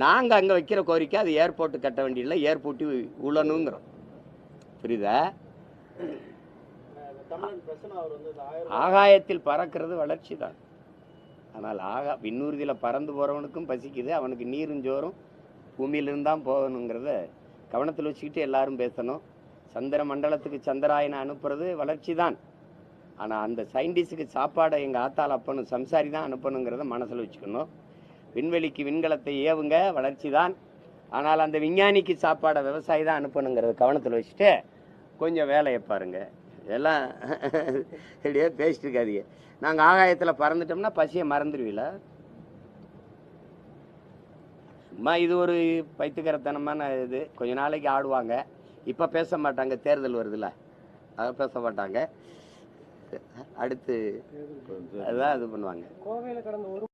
நாங்கள் அங்கே வைக்கிற கோரிக்கை அது ஏர்போர்ட்டு கட்ட வேண்டியதில்லை ஏர்போர்ட்டு உழணுங்கிறோம். புரியுதா? ஆகாயத்தில் பறக்கிறது வளர்ச்சி தான் ஆனால் ஆகா விண்ணூர்தியில் பறந்து போகிறவனுக்கும் பசிக்குது அவனுக்கு நீரும் ஜோறும் பூமியிலிருந்து தான் போகணுங்கிறத கவனத்தில் வச்சுக்கிட்டு எல்லாரும் பேசணும். சந்திர மண்டலத்துக்கு சந்திராயனை அனுப்புறது வளர்ச்சி தான் ஆனால் அந்த சயின்டிஸ்டுக்கு சாப்பாடை எங்கள் ஆத்தால் அப்பனும் சம்சாரி தான் அனுப்பணுங்கிறத மனசில் வச்சுக்கணும். விண்வெளிக்கு விண்கலத்தை ஏவுங்க வளர்ச்சி தான் ஆனால் அந்த விஞ்ஞானிக்கு சாப்பாடை விவசாயி தான் அனுப்பணுங்கிறத கவனத்தில் வச்சுட்டு கொஞ்சம் வேலையை பாருங்க. எல்லாம் இப்படியே பேசிட்டு இருக்காதீங்க. நாங்கள் ஆகாயத்தில் பறந்துட்டோம்னா பசியை மறந்துடுவீல சும்மா இது ஒரு பைத்துக்கரத்தனமான இது. கொஞ்ச நாளைக்கு ஆடுவாங்க. இப்போ பேச மாட்டாங்க தேர்தல் வருதுல்ல. அதை பேச மாட்டாங்க. அடுத்து அதுதான் இது பண்ணுவாங்க. கோவையில் கடந்த ஒரு